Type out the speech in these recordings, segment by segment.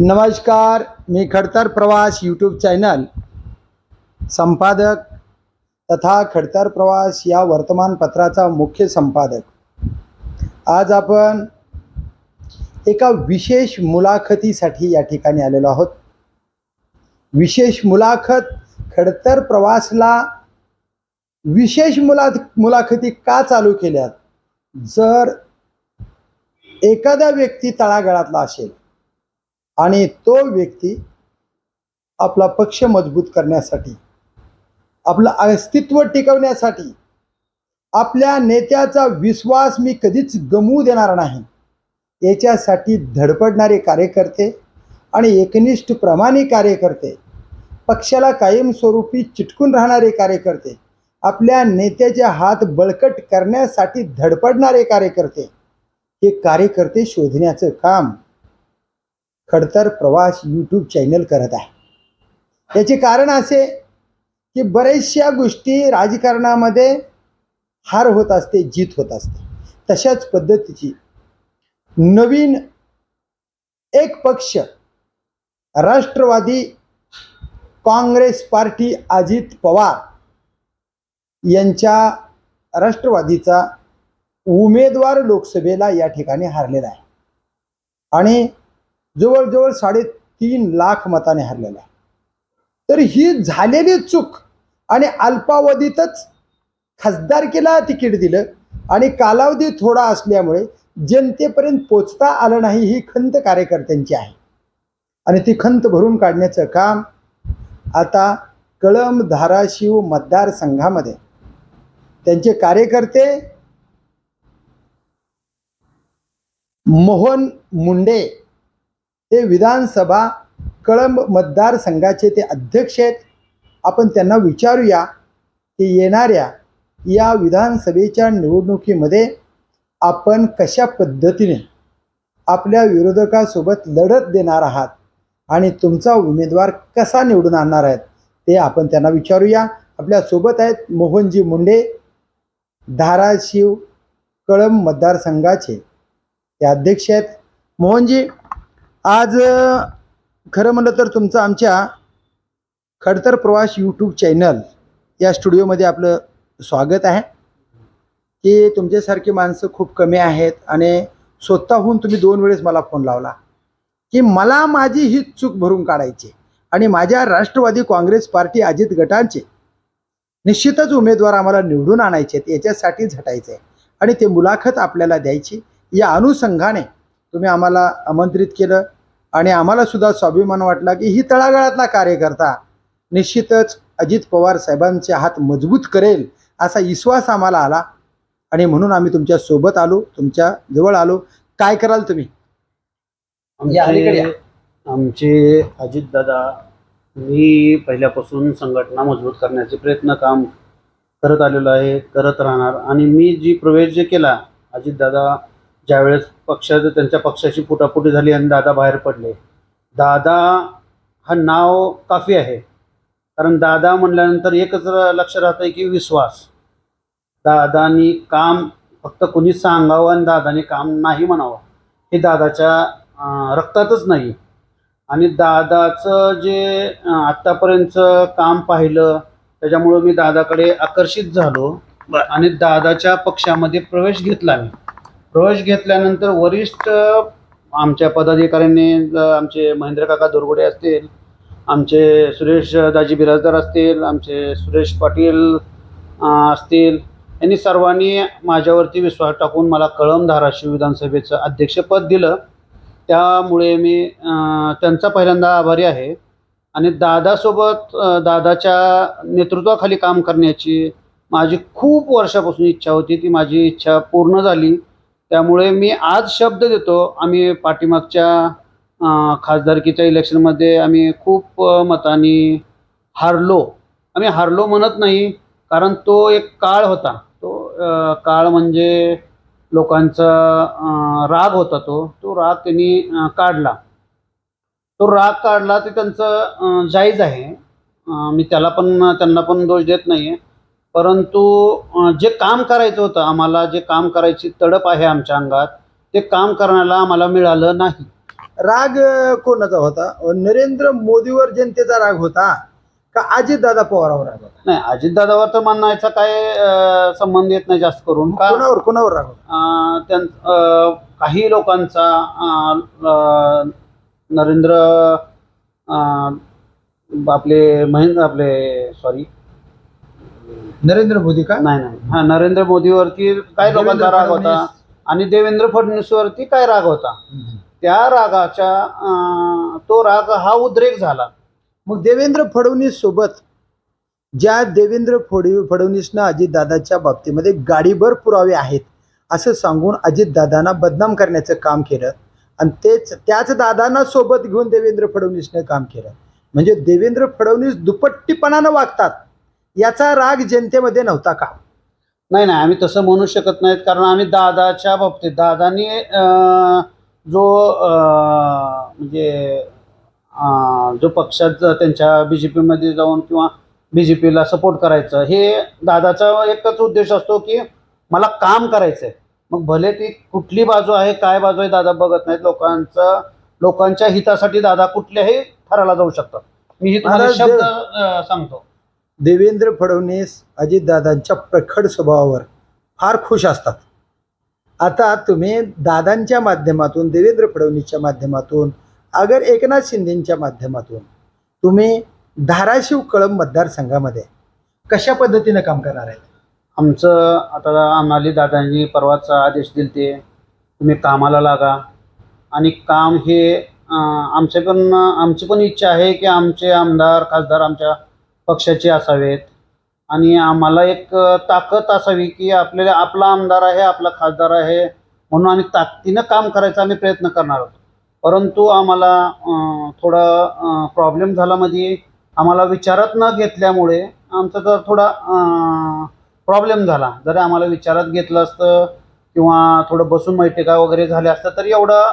नमस्कार मी खडतर प्रवास यूट्यूब चॅनल संपादक तथा खडतर प्रवास या वर्तमानपत्राचा मुख्य संपादक. आज आपण एका विशेष मुलाखतीसाठी या ठिकाणी आलेलो आहोत. विशेष मुलाखत खडतर प्रवासला विशेष मुला मुलाखती का चालू केल्यात? जर एखादा व्यक्ती तळागाळातला असेल आणि तो व्यक्ती आपला पक्ष मजबूत करण्यासाठी आपलं अस्तित्व टिकवण्यासाठी आपल्या नेत्याचा विश्वास मी कधीच गमवू देणार नाही. याच्यासाठी धडपडणारे कार्यकर्ते आणि एकनिष्ठ प्रमाणे कार्यकर्ते पक्षाला कायमस्वरूपी चिटकून राहणारे कार्यकर्ते आपल्या नेत्याचे हात बळकट करण्यासाठी धडपडणारे कार्यकर्ते हे कार्यकर्ते शोधण्याचं काम खडतर प्रवास यूट्यूब चॅनल करत आहे. याचे कारण असे की बऱ्याचशा गोष्टी राजकारणामध्ये हार होत असते जीत होत असते. तशाच पद्धतीची नवीन एक पक्ष राष्ट्रवादी काँग्रेस पार्टी अजित पवार यांच्या राष्ट्रवादीचा उमेदवार लोकसभेला या ठिकाणी हारलेला आहे. आणि जवळजवळ साडेतीन लाख मताने हरलेला आहे. तर ही झालेली चूक आणि अल्पावधीतच खासदारकीला तिकीट दिलं आणि कालावधी थोडा असल्यामुळे जनतेपर्यंत पोचता आलं नाही ही खंत कार्यकर्त्यांची आहे. आणि ती खंत भरून काढण्याचं काम आता कळंब धाराशिव मतदारसंघामध्ये त्यांचे कार्यकर्ते मोहन मुंडे ते विधानसभा कळंब मतदारसंघाचे ते अध्यक्ष आहेत. आपण त्यांना विचारूया की येणाऱ्या या विधानसभेच्या निवडणुकीमध्ये आपण कशा पद्धतीने आपल्या विरोधकासोबत लढत देणार आहात आणि तुमचा उमेदवार कसा निवडून आणणार आहेत ते आपण त्यांना विचारूया. आपल्यासोबत आहेत मोहनजी मुंडे धाराशिव कळंब मतदारसंघाचे ते अध्यक्ष आहेत. मोहनजी आज खरं म्हणलं तर तुमचं आमच्या खडतर प्रवास यूट्यूब चॅनल या स्टुडिओमध्ये आपलं स्वागत आहे. की तुमच्यासारखी माणसं खूप कमी आहेत आणि स्वतःहून तुम्ही दोन वेळेस मला फोन लावला की मला माझी ही चूक भरून काढायची आणि माझ्या राष्ट्रवादी काँग्रेस पार्टी अजित गटांचे निश्चितच उमेदवार आम्हाला निवडून आणायचे आहेत याच्यासाठी झटायचं आहे आणि ते मुलाखत आपल्याला द्यायची. या अनुषंगाने तुम्ही आम्हाला आमंत्रित केलं. आणि आम्हाला सुद्धा स्वाभिमान वाटला की ही तळागाळातला कार्यकर्ता निश्चितच अजित पवार साहेबांचे हात मजबूत करेल असा विश्वास आम्हाला आला. आणि म्हणून आम्ही तुमच्यासोबत आलो तुमच्या जवळ आलो. काय कराल तुम्ही. आमचे आमचे अजितदादा मी पहिल्यापासून संघटना मजबूत करण्याचे प्रयत्न काम करत आलेलो आहे करत राहणार. आणि मी जी प्रवेश जे केला अजितदादा ज्यावेळेस पक्षाचं त्यांच्या पक्षाची फुटाफुटी झाली आणि दादा बाहेर पडले. दादा हा नाव काफी आहे. कारण दादा म्हणल्यानंतर एकच लक्ष राहतं की विश्वास. दादानी काम फक्त कुणीच सांगावं आणि दादानी काम नाही म्हणावं. हे दादाच्या रक्तातच नाही. आणि दादाचं जे आत्तापर्यंतचं काम पाहिलं त्याच्यामुळं मी दादाकडे आकर्षित झालो आणि दादाच्या पक्षामध्ये प्रवेश घेतला मी. प्रवेश घेतल्यानंतर वरिष्ठ आमच्या पदाधिकाऱ्यांनी आमचे महेंद्र काका असतील आमचे सुरेश दाजी बिराजदार असतील आमचे सुरेश पाटील असतील यांनी सर्वांनी माझ्यावरती विश्वास टाकून मला कळम धाराशिव विधानसभेचं अध्यक्षपद दिलं. त्यामुळे मी त्यांचा पहिल्यांदा आभारी आहे. आणि दादासोबत दादाच्या नेतृत्वाखाली काम करण्याची माझी खूप वर्षापासून इच्छा होती. ती माझी इच्छा पूर्ण झाली. त्यामुळे मी आज शब्द देतो. आम्ही पाठीमागच्या खासदारकीच्या इलेक्शनमध्ये आम्ही खूप मतानी मतांनी हारलो. आम्ही हारलो म्हणत नाही कारण तो एक काळ होता. तो काळ म्हणजे लोकांचा राग होता तो. तो राग त्यांनी काढला. तो राग काढला ते त्यांचं जायज आहे. मी त्याला पण त्यांना पण दोष देत नाही आहे परंतु जे काम करायचं होतं आम्हाला जे काम करायची तडप आहे आमच्या अंगात ते काम करण्याला आम्हाला मिळालं नाही. राग कोणाचा होता? नरेंद्र मोदीवर जनतेचा राग होता का अजितदादा पवारावर राग होता? नाही अजितदादावर तर म्हणायचा काय अं, संबंध येत नाही जास्त करून. का? कोणावर कोणावर राग होता? अं, त्यां अं, काही लोकांचा अं, अं, नरेंद्र अं, आपले महेंद्र आपले सॉरी नरेंद्र मोदी का? नाही नाही. हा नरेंद्र मोदीवरती काय लोकांचा राग होता? फडणवीस. आणि देवेंद्र फडणवीसवरती काय राग होता? त्या रागाच्या तो राग हा उद्रेक झाला. मग देवेंद्र फडणवीस सोबत ज्या देवेंद्र फडवी फडणवीसनं अजितदादाच्या बाबतीमध्ये गाडीभर पुरावे आहेत असं सांगून अजितदादांना बदनाम करण्याचं काम केलं. आणि तेच त्याच दादांना सोबत घेऊन देवेंद्र फडणवीसनं काम केलं. म्हणजे देवेंद्र फडणवीस दुपट्टीपणानं वागतात. याचा राग जनतेमध्ये नव्हता का? नाही नाही आम्ही तसं म्हणू शकत नाहीत कारण आम्ही दादाच्या बाबतीत दादानी अं, जो अं, म्हणजे अं, जो पक्षात ज- त्यांच्या बी जे पीमध्ये जाऊन किंवा बी जे पीला सपोर्ट करायचं हे दादाचा एकच उद्देश असतो की मला काम करायचं आहे मग भले ती कुठली बाजू आहे काय बाजू आहे दादा बघत नाहीत. लोकांचं लोकांच्या हितासाठी दादा कुठल्याही थराला जाऊ शकतात. मी ही तुम्हाला महाराज, शब्द अं, सांगतो. देवेंद्र फडणवीस अजितदादांच्या प्रखड स्वभावावर फार खुश असतात. आता तुम्ही दादांच्या माध्यमातून देवेंद्र फडणवीसच्या माध्यमातून अगर एकनाथ शिंदेच्या माध्यमातून तुम्ही धाराशिव कळंब मतदारसंघामध्ये कशा पद्धतीनं काम करणार आहे आमचं आता आम्हाला दादांनी परवाचा आदेश दिलते तुम्ही कामाला लागा. आणि काम हे आमचे पण आमची पण इच्छा आहे की आमचे आमदार खासदार आमच्या पक्षाचे असावेत. आणि आम्हाला एक ताकद असावी की आपल्याला आपला आमदार आहे आपला खासदार आहे म्हणून आम्ही ताकदीनं काम करायचा आम्ही प्रयत्न करणार आहोत. परंतु आम्हाला थोडा प्रॉब्लेम झाला मध्ये आम्हाला विचारात न घेतल्यामुळे आमचा तर थोडा प्रॉब्लेम झाला. जर आम्हाला विचारात घेतलं असतं किंवा थोडं बसून बैठका वगैरे झाल्या असतं तर एवढं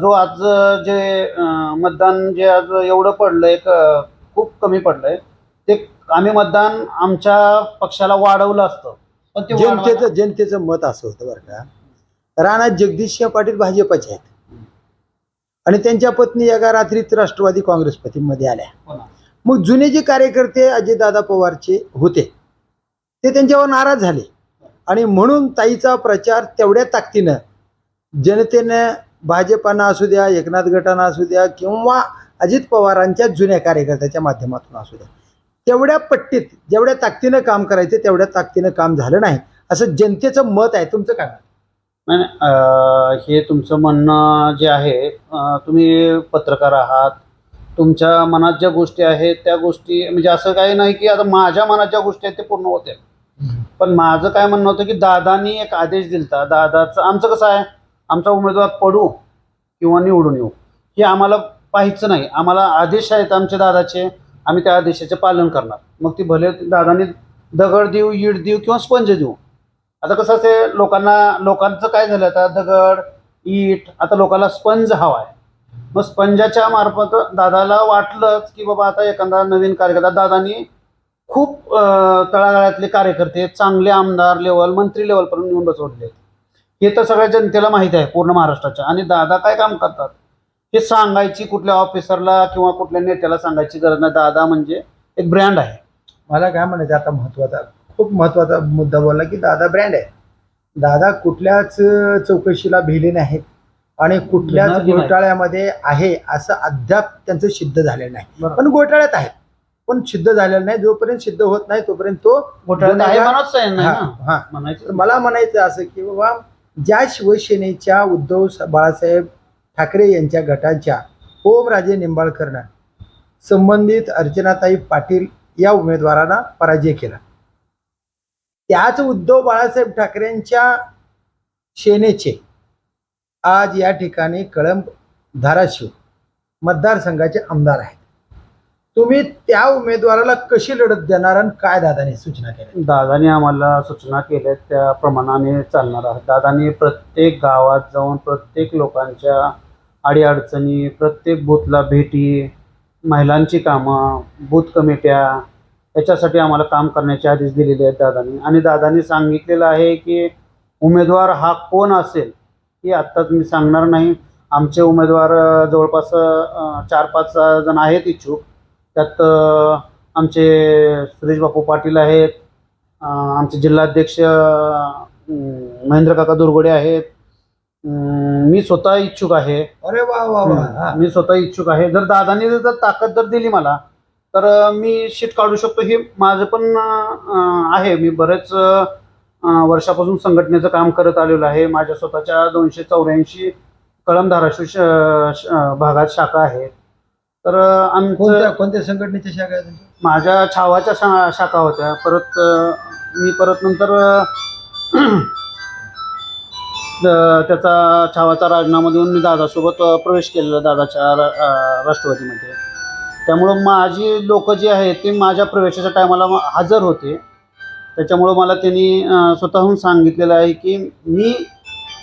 जो आज जे मतदान जे आज एवढं पडलं एक खूप कमी पडलंय. ते आम्ही मतदान आमच्या पक्षाला वाढवलं असतं. पण ते वाढवायला- जनतेचं जनतेचं मत असं होतं बरं का. राणा जगदीशसिंह पाटील भाजपचे आहेत. आणि त्यांच्या पत्नी एका रात्रीत राष्ट्रवादी काँग्रेस पार्टीमध्ये आल्या. हो ना. मग जुने जे कार्यकर्ते अजितदादा पवारचे होते ते त्यांच्यावर नाराज झाले. आणि म्हणून ताईचा प्रचार तेवढ्या ताकदीनं जनतेनं भाजपानं असू द्या एकनाथ गटानं असू द्या किंवा अजित पवारांच्या जुन्या कार्यकर्त्याच्या माध्यमातून असू द्या तेवढ्या पट्टीत जेवढ्या ताकदीनं काम करायचं तेवढ्या ताकदीनं काम झालं नाही. असं जनतेचं मत आहे. तुमचं काय? नाही हे तुमचं म्हणणं जे आहे तुम्ही पत्रकार आहात. तुमच्या मनात ज्या गोष्टी आहेत त्या गोष्टी म्हणजे असं काही नाही की आता माझ्या मनात ज्या गोष्टी आहेत ते पूर्ण होते पण माझं काय म्हणणं होतं की दादानी एक आदेश दिलता. दादाचं आमचं कसं आहे? आमचा उमेदवार पडू किंवा निवडून येऊ. हे आम्हाला पाहायचं नाही. आम्हाला आदेश आहेत आमच्या दादाचे. आम्ही त्या आदेशाचे पालन करणार. मग ती भले दादाने दगड देऊ ईड देऊ किंवा स्पंज देऊ. आता कसं असते लोकांना लोकांचं काय झालं? आता दगड ईट आता लोकांना स्पंज हवा आहे. मग स्पंजाच्या मार्फत दादाला वाटलंच की बाबा आता एखादा नवीन कार्यकर्ता दादानी खूप तळागाळातले कार्यकर्ते चांगले आमदार लेवल मंत्री लेवलपर्यंत येऊन बसवलेले आहेत. हे तर सगळ्या जनतेला माहीत आहे पूर्ण महाराष्ट्राच्या. आणि दादा काय काम करतात? हे सांगायची कुठल्या ऑफिसरला किंवा कुठल्या नेत्याला सांगायची गरज नाही. दादा म्हणजे एक ब्रँड आहे. मला काय म्हणायचं आता महत्त्वाचा खूप महत्त्वाचा मुद्दा बोलला की दादा ब्रँड आहे. दादा कुठल्याच चौकशीला भिले नाहीत आणि कुठल्याच. घोटाळ्यामध्ये आहे असं अद्याप त्यांचं सिद्ध झालेलं नाही. पण घोटाळ्यात आहेत. पण सिद्ध झालेलं नाही. जोपर्यंत सिद्ध होत नाही तोपर्यंत तो मला म्हणायचं असं की बाबा ज्या शिवसेनेच्या उद्धव बाळासाहेब ठाकरे यांच्या गटाच्या ओमराजे निंबाळकरनं संबंधित अर्चनाताई पाटील या उमेदवारांना पराजय केला. त्याच उद्धव बाळासाहेब ठाकरेंच्या सेनेचे आज या ठिकाणी कळंब धाराशिव मतदारसंघाचे आमदार आहेत. तुम्ही त्या उमेदवाराला कशी लढत देणार आणि काय दादाने सूचना केल्या? दादाने आम्हाला सूचना केल्या त्याप्रमाणे चालणार आहे दादाने प्रत्येक गावात जाऊन प्रत्येक लोकांच्या अडीअडचणी प्रत्येक बूथला भेटी महिलांची कामं बूथ कमिट्या याच्यासाठी आम्हाला काम करण्याचे आदेश दिलेले आहेत दादानी. आणि दादानी सांगितलेलं आहे की उमेदवार हा कोण असेल हे आत्ताच मी सांगणार नाही. आमचे उमेदवार जवळपास चार पाच जण आहेत इच्छुक. त्यात आमचे सुरेशबापू पाटील आहेत आमचे जिल्हाध्यक्ष महेंद्रकाका महेंद्र काका दुर्गोडे आहेत मी स्वतः इच्छुक आहे. अरे वा वा वा. हा. मी स्वतः इच्छुक आहे. जर दादानी जर ताकद जर दिली मला तर अ, मी शीट काढू शकतो. हे माझं पण अ, आहे. मी बरेच अ, वर्षापासून संघटनेचं काम करत आलेलो आहे. माझ्या स्वतःच्या दोनशे चौऱ्याऐंशी कळम धाराशिव श- श- भागात शाखा आहेत तर अ, कोणत्या आमचं कोणत्या संघटनेच्या शाखा आहेत तुमच्या? माझ्या छावाच्या शा शाखा होत्या. परत अ, मी परत नंतर अ, त्याचा छावाचा राजीनामा देऊन मी दादासोबत प्रवेश केलेला दादाच्या रा- राष्ट्रवादीमध्ये. त्यामुळं माझी लोक जी आहेत ती माझ्या प्रवेशाच्या टायमाला हजर होते. त्याच्यामुळं मला त्यांनी स्वतःहून सांगितलेलं आहे की मी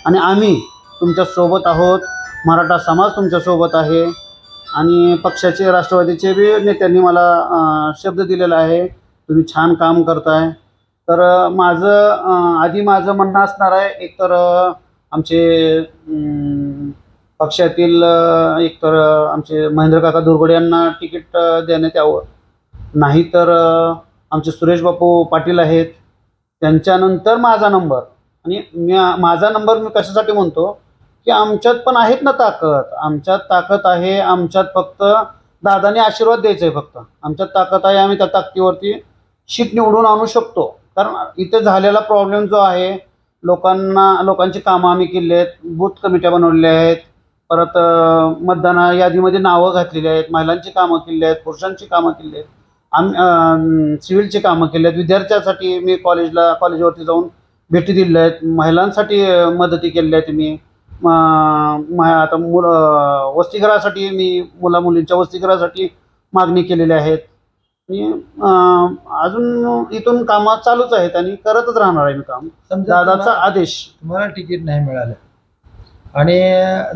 आणि आम्ही तुमच्यासोबत आहोत. मराठा समाज तुमच्यासोबत आहे. आणि पक्षाचे राष्ट्रवादीचे बी नेत्यांनी मला शब्द दिलेला आहे. तुम्ही छान काम करताय. तर माझं आधी माझं म्हणणं असणार आहे एकतर आमचे पक्षातील एक एकतर आमचे महेंद्रकाका काका यांना तिकीट देण्यात यावं. नाही तर आमचे सुरेश बापू पाटील आहेत. त्यांच्यानंतर माझा नंबर. आणि मी माझा नंबर मी कशासाठी म्हणतो? की आमच्यात पण आहेत ना ताकद. आमच्यात ताकद आहे आमच्यात फक्त दादाने आशीर्वाद द्यायचा आहे फक्त. आमच्यात ताकद आहे आम्ही त्या ताकदीवरती शीट निवडून आणू शकतो. कारण इथे झालेला प्रॉब्लेम जो आहे लोकांना लोकांची कामं आम्ही केली आहेत बूथ कमिट्या बनवलेल्या आहेत परत मतदान यादीमध्ये नावं घातलेली आहेत महिलांची कामं केली आहेत पुरुषांची कामं केली आहेत आम सिव्हिलची कामं केली आहेत. विद्यार्थ्यांसाठी मी कॉलेजला कॉलेजवरती जाऊन भेटी दिलेल्या आहेत. महिलांसाठी मदती केलेल्या आहेत मी. आता मुलं वसतिगृहासाठी मी मुला मुलींच्या वसतिगृहासाठी मागणी केलेल्या आहेत आणि अं, अजून इथून कामं चालूच आहेत आणि करतच राहणार आहे मी काम. समजा दादाचा तुम्हाला- आदेश. तुम्हाला तिकीट नाही मिळालं. आणि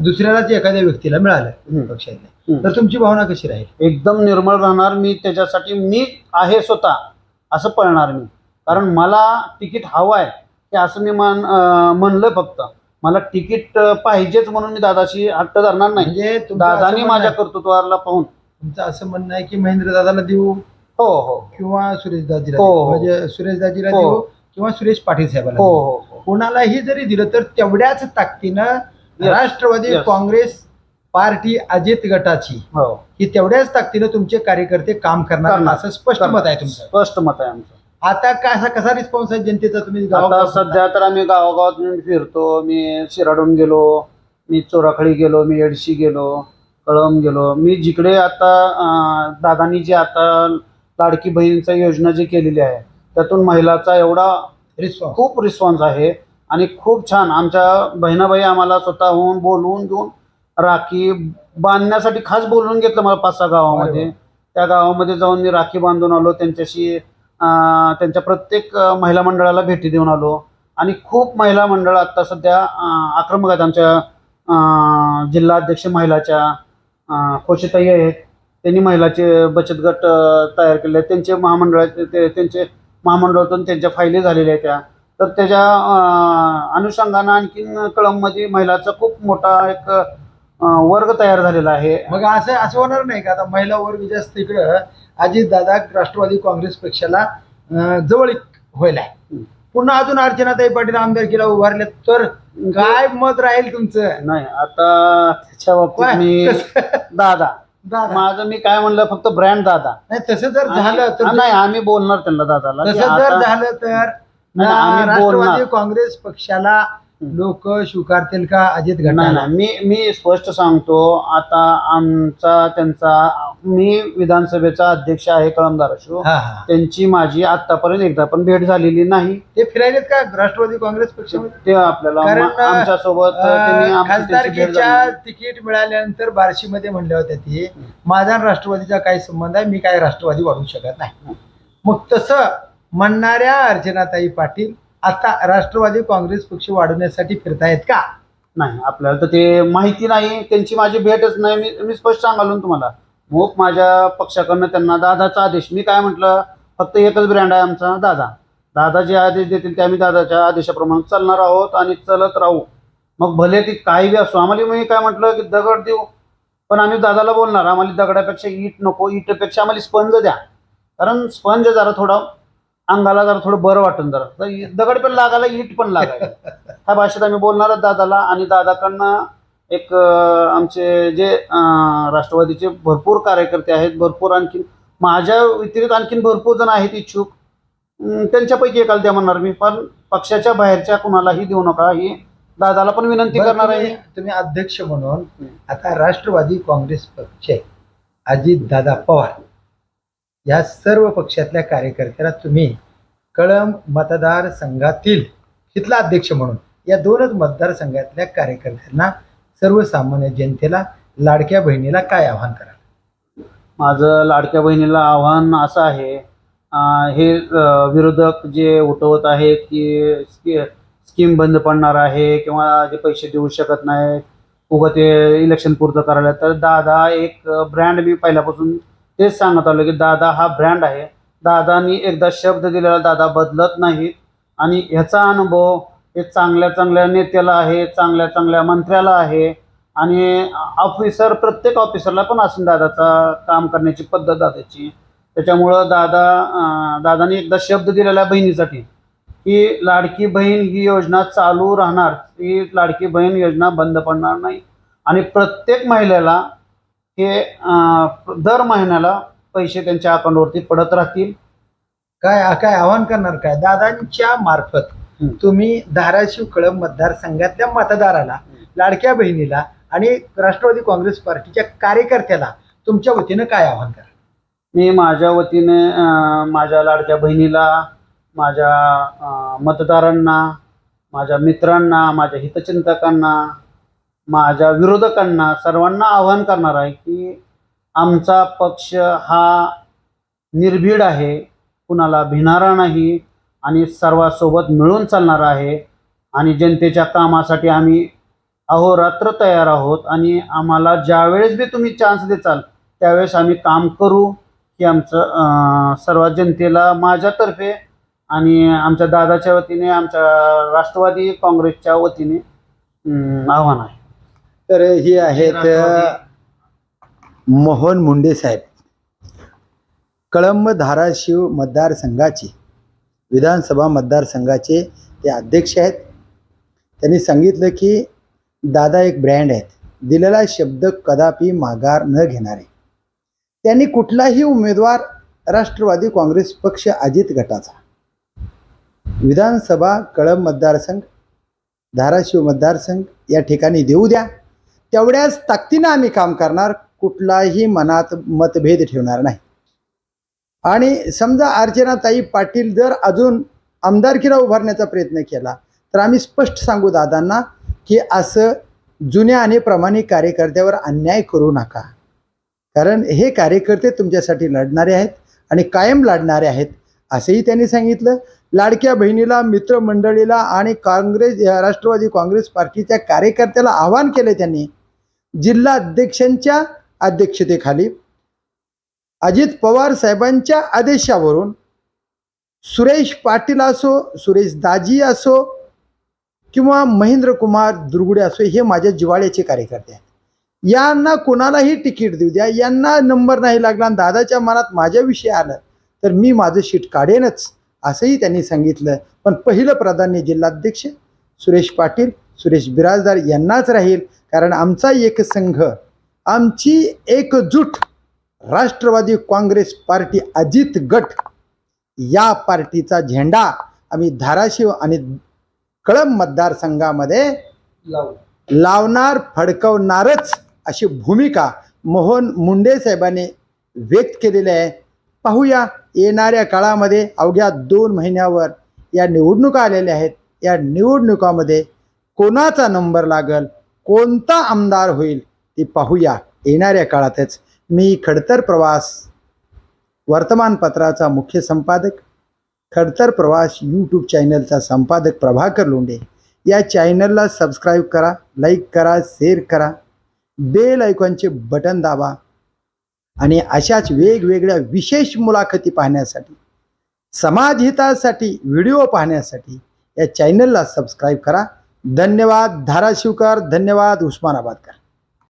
दुसऱ्यालाच एखाद्या व्यक्तीला मिळालं हम्म. पक्षाने हम्म. तर तुमची भावना कशी राहील? एकदम निर्मळ राहणार मी त्याच्यासाठी मी आहे स्वतः असं पळणार मी. कारण मला तिकीट हवं आहे की असं मी मान अं, म्हणलं फक्त. मला तिकीट अं, पाहिजेच म्हणून मी दादाशी हट्ट धरणार नाही. म्हणजे तुमचं असं दादानी म्हणणं माझ्या आहे- कर्तृत्वाला पाहून. तुमचं असं म्हणणं आहे की महेंद्र दादाला देऊ? हो हो. किंवा सुरेश दाजीला हो, देऊ. हो. म्हणजे सुरेश दाजीला हो. देऊ किंवा सुरेश पाटील हो देऊ. हो हो. कोणालाही जरी दिलं तर तेवढ्याच ताकदीनं Yes. Rashtrawadi Yes. Congress party Ajit गटाची हो. ही तेवढ्याच ताकदीनं तुमचे कार्यकर्ते काम करणार करणार. असं स्पष्ट मत आहे तुमचं. स्पष्ट मत आहे आमचं. आता कसा कसा रिस्पॉन्स आहे जनतेचा? तुम्ही आता गावागावात सध्या तर आम्ही गावागावात मी फिरतो मी शिराडून गेलो मी चोराखळी गेलो मी एडशी गेलो कळम गेलो. मी जिकडे आता अं, दादानी जी आता लाडकी बहीणचा योजना जी केलेली आहे त्यातून महिलाचा एवढा रिस्पॉन्स. खूप रिस्पॉन्स आहे. आणि खूप छान आमच्या बहिणाबाई आम्हाला स्वतःहून बोलवून घेऊन राखी बांधण्यासाठी खास बोलवून घेतलं मला पाच सहा गावामध्ये. त्या गावामध्ये जाऊन मी राखी बांधून आलो त्यांच्याशी त्यांच्या प्रत्येक महिला मंडळाला भेटी देऊन आलो. आणि खूप महिला मंडळ आता सध्या आक्रमक आहेत. आमच्या अं, जिल्हा अध्यक्ष महिलाच्या खोशेताई आहेत. त्यांनी महिलाचे बचत गट तयार केले. आहेत त्यांचे महामंडळाचे ते त्यांचे महामंडळातून त्यांच्या फायली झालेल्या आहेत त्या. तर त्याच्या अनुषंगानं आणखीन कळममध्ये महिलाचा खूप मोठा एक वर्ग तयार झालेला आहे. मग असं असं होणार नाही का? आता महिला वर्ग जास्त इकडं अजित दादा राष्ट्रवादी काँग्रेस पक्षाला जवळ व्हायला आहे. पुन्हा अजून अर्चनाताई पाटील आमदारकीला उभारले तर काय मत राहील तुमचं? नाही आता त्याच्या बाबतीत मी? दादा. दादा. माझं मी काय म्हणलं फक्त ब्रँड दादा. नाही तसं जर झालं तर नाही आम्ही बोलणार त्यांना दादाला. की तसं जर आता- झालं तर नाही, आम्ही राष्ट्रवादी. काँग्रेस पक्षाला लोक स्वीकारतील का? अजित नाही नाही. मी मी स्पष्ट सांगतो आता आमचा त्यांचा मी विधानसभेचा अध्यक्ष आहे कळम धाराशिव हा हा. त्यांची माझी आतापर्यंत एकदा पण भेट झालेली नाही. ते फिरायलेत का राष्ट्रवादी काँग्रेस पक्षामध्ये? ते आपल्याला कारण, आमच्यासोबत त्यांनी अं, आमची त्यांची भेट खासदारकीच्या झाली तिकीट मिळाल्यानंतर बार्शीमध्ये म्हणल्या होत्या ते माझा आणि राष्ट्रवादीचा काय संबंध आहे मी काय राष्ट्रवादी वाढवू शकत नाही. मग तसं म्हणणाऱ्या अर्चनाताई पाटील आता राष्ट्रवादी काँग्रेस पक्ष वाढवण्यासाठी फिरतायत का? नाही आपल्याला तर ते माहिती नाही. त्यांची माझी भेटच नाही. मी मी स्पष्ट सांगालो ना तुम्हाला. मग माझ्या पक्षाकडनं त्यांना दादाचा आदेश. मी काय म्हटलं? फक्त एकच ब्रँड आहे आमचा दादा. दादा जे आदेश देतील ते आम्ही दादाच्या आदेशाप्रमाणे चालणार आहोत आणि चालत राहू. मग भले ती काही बी असो आम्हाला मी काय म्हटलं की दगड देऊ. पण आम्ही दादाला बोलणार. आम्हाला दगडापेक्षा ईट नको ईटपेक्षा आम्हाला स्पंज द्या. कारण स्पंज जरा थोडा अंगाला जरा थोडं बरं वाटून जरा. तर दगड पण लागायला इट पण लागायला. ह्या भाषेत आम्ही बोलणारच दादाला आणि दादाकडनं एक अं, आमचे जे अं, राष्ट्रवादीचे भरपूर कार्यकर्ते आहेत भरपूर आणखीन माझ्या व्यतिरिक्त आणखीन भरपूर जण आहेत इच्छुक. अं, त्यांच्यापैकी एकाला द्या म्हणणार मी पण पक्षाच्या बाहेरच्या कुणालाही देऊ नका ही दादाला पण विनंती बरं, करणार आहे. तुम्ही तुम्ही अध्यक्ष म्हणून आता राष्ट्रवादी काँग्रेस पक्ष अजित दादा पवार. या सर्व पक्षातल्या कार्यकर्त्याला तुम्ही कळंब मतदारसंघातील इथला अध्यक्ष म्हणून या दोनच मतदारसंघातल्या कार्यकर्त्यांना सर्वसामान्य जनतेला लाडक्या बहिणीला काय आव्हान कराल? माझं लाडक्या बहिणीला आव्हान असं आहे हे विरोधक जे उठवत आहेत की स्की- स्कीम बंद पडणार आहे किंवा जे पैसे देऊ शकत नाही उगं ते इलेक्शन पुरतं करायला तर दादा एक ब्रँड मी पहिल्यापासून तेच सांगत आलो की दादा हा ब्रँड आहे. दादानी एकदा शब्द दिलेला दादा बदलत नाहीत आणि ह्याचा अनुभव हे चांगल्या चांगल्या नेत्याला आहे चांगल्या चांगल्या मंत्र्याला आहे. आणि ऑफिसर प्रत्येक ऑफिसरला पण असेल दादाचा काम करण्याची पद्धत दादाची. त्याच्यामुळं दादा अं, दादाने एकदा शब्द दिलेला आहे बहिणीसाठी. की लाडकी बहीण ही योजना चालू राहणार. ही लाडकी बहीण योजना बंद पडणार नाही. आणि प्रत्येक महिलेला हे दर महिन्याला पैसे त्यांच्या अकाउंटवरती पडत राहतील. काय काय आव्हान करणार काय? दादांच्या मार्फत. तुम्ही धाराशिव कळंब मतदारसंघातल्या मतदाराला लाडक्या बहिणीला आणि राष्ट्रवादी काँग्रेस पार्टीच्या कार्यकर्त्याला तुमच्या वतीनं काय आव्हान करा? मी माझ्या वतीने माझ्या लाडक्या बहिणीला माझ्या मतदारांना माझ्या मित्रांना माझ्या हितचिंतकांना माझ्या विरोधकांना सर्वांना आवाहन करणार आहे की आमचा पक्ष हा निर्भीड आहे कुणाला भिणारा नाही आणि सर्वांसोबत मिळून चालणार आहे. आणि जनतेच्या कामासाठी आम्ही अहोरात्र तयार आहोत आणि आम्हाला ज्यावेळेस बी तुम्ही चान्स देचाल त्यावेळेस आम्ही काम करू की आमचं सर्व जनतेला माझ्यातर्फे आणि आमच्या दादाच्या वतीने आमच्या राष्ट्रवादी काँग्रेसच्या वतीने आव्हान आहे. तर ही आहेत मोहन मुंडे साहेब. कळंब धाराशिव मतदारसंघाचे विधानसभा मतदारसंघाचे ते अध्यक्ष आहेत. त्यांनी सांगितलं की दादा एक ब्रँड आहेत. दिलेला शब्द कदापि माघार न घेणारे. त्यांनी कुठलाही उमेदवार राष्ट्रवादी काँग्रेस पक्ष अजित गटाचा. विधानसभा कळंब मतदारसंघ धाराशिव मतदारसंघ या ठिकाणी देऊ द्या. तेवढ्याच ताकदीनं आम्ही काम करणार कुठलाही मनात मतभेद ठेवणार नाही. आणि समजा अर्चनाताई पाटील जर अजून आमदारकीला उभारण्याचा प्रयत्न केला तर आम्ही स्पष्ट सांगू दादांना की असं जुन्या आणि प्रामाणिक कार्यकर्त्यावर अन्याय करू नका. कारण हे कार्यकर्ते तुमच्यासाठी लढणारे आहेत आणि कायम लढणारे आहेत असंही त्यांनी सांगितलं. लाडक्या बहिणीला मित्रमंडळीला आणि काँग्रेस राष्ट्रवादी काँग्रेस पार्टीच्या कार्यकर्त्याला आवाहन केलं त्यांनी. जिल्हा अध्यक्षांच्या अध्यक्षतेखाली अजित पवार साहेबांच्या आदेशावरून सुरेश पाटील असो सुरेश दाजी असो किंवा महेंद्र कुमार दुर्गुडे असो हे माझ्या जिवाळ्याचे कार्यकर्ते आहेत. यांना कोणालाही तिकीट देऊ द्या. यांना नंबर नाही लागला दादाच्या मनात माझ्याविषयी आलं तर मी माझं शीट काढेनच असंही त्यांनी सांगितलं. पण पहिलं प्राधान्य जिल्हाध्यक्ष सुरेश पाटील सुरेश बिराजदार यांनाच राहील. कारण आमचा एक संघ आमची एकजूट राष्ट्रवादी काँग्रेस पार्टी अजित गट या पार्टीचा झेंडा आम्ही धाराशिव आणि कळंब मतदारसंघामध्ये लावणार फडकवणारच अशी भूमिका मोहन मुंडे साहेबांनी व्यक्त केलेली आहे. पाहूया येणाऱ्या काळामध्ये अवघ्या दोन महिन्यावर या निवडणुका आलेल्या आहेत. या निवडणुकामध्ये कोणाचा नंबर लागल? कोणता आमदार होईल ती पाहूया. येणाऱ्या काळातच. मी खडतर प्रवास वर्तमानपत्राचा मुख्य संपादक खडतर प्रवास यूट्यूब चॅनलचा संपादक प्रभाकर लोंढे. या चॅनलला सबस्क्राईब करा लाईक करा शेअर करा. बेल ऐकॉनचे बटन दाबा. आणि अशाच वेगवेगळ्या विशेष मुलाखती पाहण्यासाठी समाजहितासाठी व्हिडिओ पाहण्यासाठी या चॅनलला सबस्क्राईब करा. धन्यवाद धाराशिवकर धन्यवाद उस्मानाबादकर।